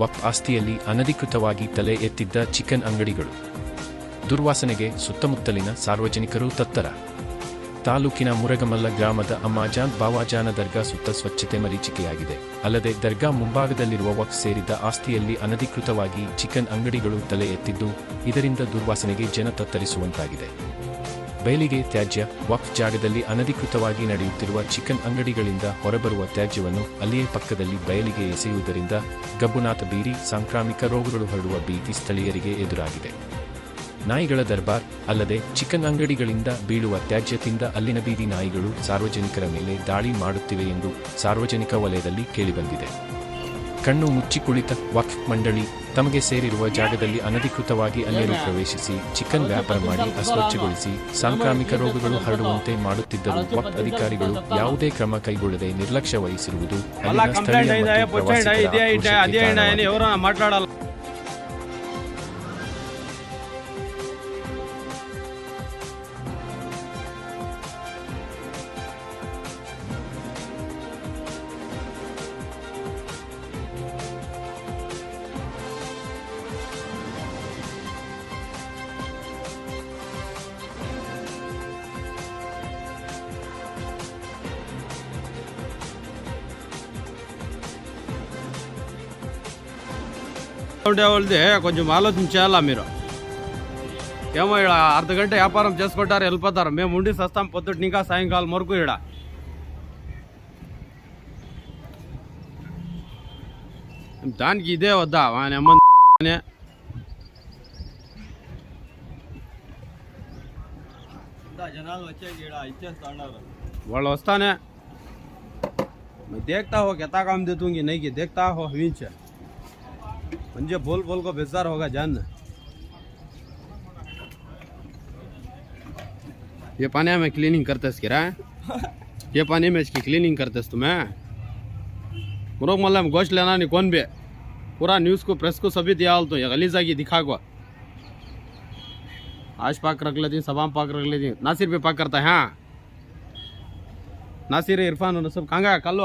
ವಕ್ ಆಸ್ತಿಯಲ್ಲಿ ಅನಧಿಕೃತವಾಗಿ ತಲೆ ಎತ್ತಿದ್ದ ಚಿಕನ್ ಅಂಗಡಿಗಳು. ದುರ್ವಾಸನೆಗೆ ಸುತ್ತಮುತ್ತಲಿನ ಸಾರ್ವಜನಿಕರು ತತ್ತರ. ತಾಲೂಕಿನ ಮುರಗಮಲ್ಲ ಗ್ರಾಮದ ಅಮ್ಮಾಜಾನ್ ಬಾವಾಜಾನ ದರ್ಗಾ ಸುತ್ತ ಸ್ವಚ್ಛತೆ ಮರೀಚಿಕೆಯಾಗಿದೆ. ಅಲ್ಲದೆ ದರ್ಗಾ ಮುಂಭಾಗದಲ್ಲಿರುವ ವಕ್ ಸೇರಿದ ಆಸ್ತಿಯಲ್ಲಿ ಅನಧಿಕೃತವಾಗಿ ಚಿಕನ್ ಅಂಗಡಿಗಳು ತಲೆ ಎತ್ತಿದ್ದು, ಇದರಿಂದ ದುರ್ವಾಸನೆಗೆ ಜನ ತತ್ತರಿಸುವಂತಾಗಿದೆ. ಬಯಲಿಗೆ ತ್ಯಾಜ್ಯ, ವಕ್ಫ್ ಜಾಗದಲ್ಲಿ ಅನಧಿಕೃತವಾಗಿ ನಡೆಯುತ್ತಿರುವ ಚಿಕನ್ ಅಂಗಡಿಗಳಿಂದ ಹೊರಬರುವ ತ್ಯಾಜ್ಯವನ್ನು ಅಲ್ಲಿಯೇ ಪಕ್ಕದಲ್ಲಿ ಬಯಲಿಗೆ ಎಸೆಯುವುದರಿಂದ ಗಬ್ಬುನಾಥ ಬೀರಿ ಸಾಂಕ್ರಾಮಿಕ ರೋಗಗಳು ಹರಡುವ ಭೀತಿ ಸ್ಥಳೀಯರಿಗೆ ಎದುರಾಗಿದೆ. ನಾಯಿಗಳ ದರ್ಬಾರ್, ಅಲ್ಲದೆ ಚಿಕನ್ ಅಂಗಡಿಗಳಿಂದ ಬೀಳುವ ತ್ಯಾಜ್ಯದಿಂದ ಅಲ್ಲಿನ ಬೀದಿ ನಾಯಿಗಳು ಸಾರ್ವಜನಿಕರ ಮೇಲೆ ದಾಳಿ ಮಾಡುತ್ತಿವೆ ಎಂದು ಸಾರ್ವಜನಿಕ ವಲಯದಲ್ಲಿ ಕೇಳಿಬಂದಿದೆ. ಕಣ್ಣು ಮುಚ್ಚಿ ಕುಳಿತ ವಕ್ಫ್ ಮಂಡಳಿ ತಮಗೆ ಸೇರಿರುವ ಜಾಗದಲ್ಲಿ ಅನಧಿಕೃತವಾಗಿ ಅನ್ಯರು ಪ್ರವೇಶಿಸಿ ಚಿಕನ್ ವ್ಯಾಪಾರ ಮಾಡಿ ಅಸ್ವಚ್ಛಗೊಳಿಸಿ ಸಾಂಕ್ರಾಮಿಕ ರೋಗಗಳು ಹರಡುವಂತೆ ಮಾಡುತ್ತಿದ್ದರು ವಕ್ ಅಧಿಕಾರಿಗಳು ಯಾವುದೇ ಕ್ರಮ ಕೈಗೊಳ್ಳದೆ ನಿರ್ಲಕ್ಷ್ಯ ವಹಿಸಿರುವುದು ಅಲ್ಲ ಅಲ್ಲಿನ ಸ್ಥಳೀಯ మాట్లాడాలి ఉండేవాళ్ళది కొంచెం ఆలోచన చేయాలా మీరు ఏమో ఇక్కడ అర్ధ గంట వ్యాపారం చేసుకుంటారు వెళ్ళిపోతారు మేము ఉండి సస్తాం పొద్దుట ఇంకా సాయంకాలం వరకు ఇక్కడ దానికి ఇదే వద్దా ఆయన అమ్మ అని జనాలు వచ్చేకి ఈడ ఇచ్చేస్తా ఉన్నారు వాళ్ళు వస్తానే मैं देखता हो कहता काम दे दूंगी नहीं कि देखता हो विंच मुझे बोल बोल को बेजार होगा जान। ये पानी में क्लीनिंग करते किरा ये पानी में इसकी क्लीनिंग करते तुम्हें। मुरुग मल्लम गोश्त लेना नहीं कौन भी पूरा न्यूज़ को प्रेस को सभी दिया तो ये गलीजा की दिखा को। आज पाक रख लेती सबाम पाक रख लेती नासिर भी पाक करता है हाँ। नासिर इरफान सब कहाँ गया कल